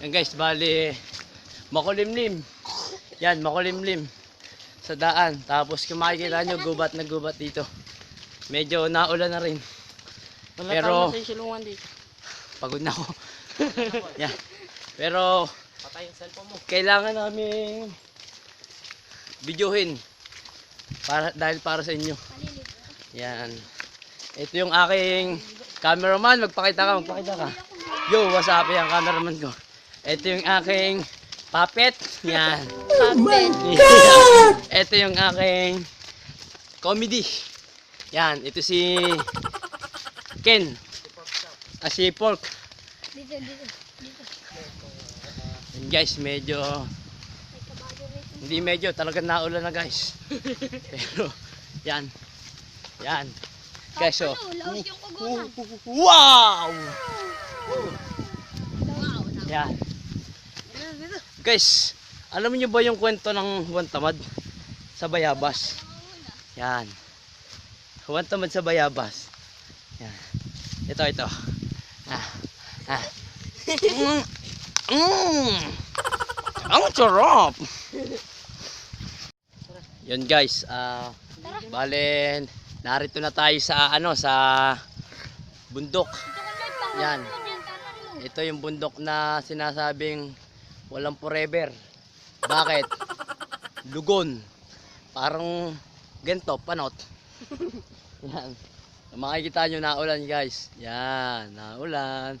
Yan guys, bali makulimlim. Yan, makulimlim sa daan. Tapos kung makikita nyo, gubat na gubat dito. Medyo naulan na rin. Wala Pero- silungan dito. Pagod na ako. Yan. Pero Patay yung cellphone mo. kailangan namin videohin para dahil para sa inyo. Yan. Ito yung aking cameraman. Magpakita ka, magpakita ka. Yo, what's up? Yan, cameraman ko. Ito yung aking puppet. Yan. Puppet. Ito yung aking comedy. Yan, ito si Ken. Ah, si Pork. Dito, dito. Guys, medyo. Hindi medyo, talagang naulan na guys. Pero, yan. Yan. Guys, so. Kugutan. Wow! Wow. Yan. Guys, alam niyo ba yung kwento ng Juan Tamad sa Bayabas? Yan. Juan Tamad sa Bayabas. Yan. Ito, ito. Ah. Ah. Mm. Mm. Ang sarap! Yun guys, ah bale narito na tayo sa ano sa bundok. Yan. Ito yung bundok na sinasabing walang forever. Bakit? Lugon. Parang ganto, panot. Yan. Makikita nyo naulan guys. Yan, naulan.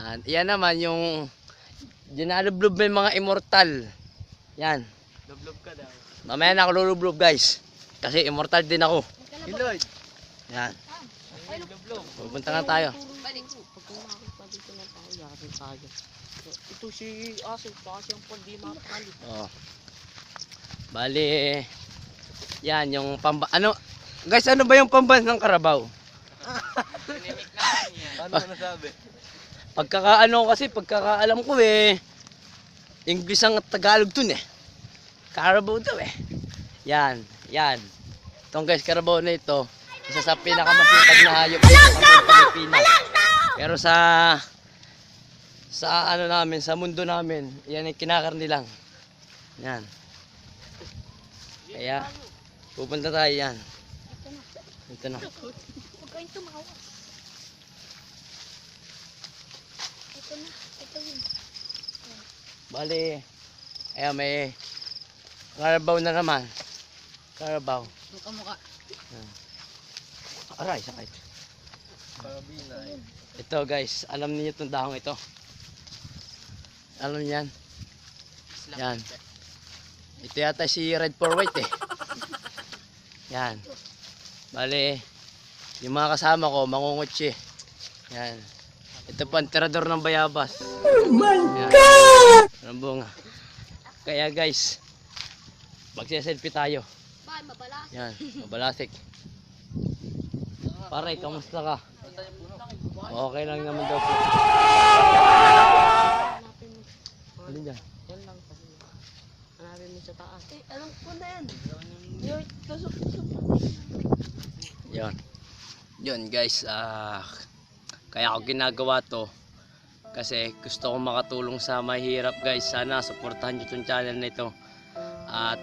And yan naman yung dinalublob may mga immortal. Yan. Lublob ka daw. Mamaya na ako lulublob guys. Kasi immortal din ako. Lloyd. Yan. Pupunta na tayo. Balik. Pag kumakit pa dito na tayo, yakin tayo. Ito si Asil, baka siyang pag di makakali. Oh. Bali, yan yung pamba... Ano? Guys, ano ba yung pamban ng karabaw? Yan. Ano nasabi? Pagkakaano kasi, pagkakaalam ko eh, English ang Tagalog dun eh. Carabao daw eh. Yan, yan. Itong guys, Carabao na ito, isa sa pinakamasipag na hayop dito sa Pilipinas. Pero sa sa ano namin, sa mundo namin, yan ay kinakarni lang. Yan. Kaya, pupunta tayo yan. Ito na. Huwag kayong tumawa. Ito na. Ito yun. Bali, ayan may Carabao na naman. Carabao. Doon ka mukha. Aray, sakit. Karabina. Ito guys, alam niyo itong dahong ito. Alam niyan. Yan. Ito yata si Red for White eh. Yan. Bali, yung mga kasama ko, mangungutsi. Yan. Ito ang tirador ng bayabas. Oh my God! Ang bunga. Kaya guys, magsiselfie tayo. Ba, mabala. Yan, mabalasik. Pare, kamusta ka? Okay lang naman daw po. Mo. Alin dyan? Yan lang kasi. Hanapin mo sa taas. Eh, anong po na yan? Lloyd, tusok, tusok. Yan. Yun guys, ah kaya ako ginagawa to kasi gusto kong makatulong sa mahirap guys. Sana suportahan niyo tong channel na ito. At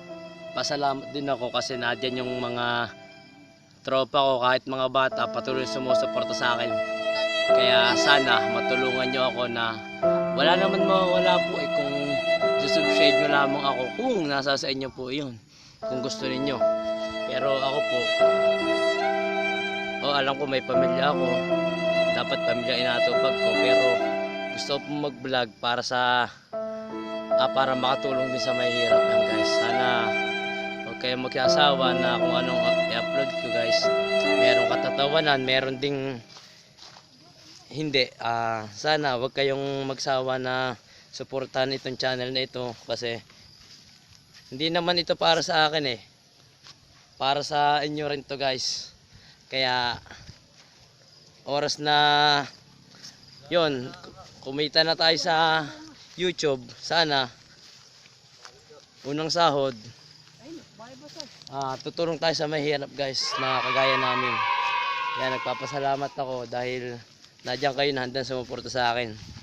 pasalamat din ako kasi nadyan yung mga tropa ko kahit mga bata patuloy sumusuporta sa akin. Kaya sana matulungan niyo ako na wala naman mawawala po eh kung subscribe nyo lamang ako kung nasa sa inyo po yun kung gusto ninyo. Pero ako po, Oh, alam ko may pamilya ako. Dapat pamilya inatupag ko pero gusto ko mag-vlog para sa ah, para makatulong din sa mahihirap yan guys. Sana huwag kayong magkasawa na kung anong i-upload ko guys. Merong katatawanan, meron ding hindi. Ah, sana huwag kayong magsawa na suportahan itong channel na ito kasi hindi naman ito para sa akin eh. Para sa inyo rin to guys. Kaya oras na yon kumita na tayo sa YouTube sana unang sahod ah, tutulong tayo sa mahirap guys na kagaya namin kaya nagpapasalamat ako dahil nadyan kayo na handang sumuporta sa akin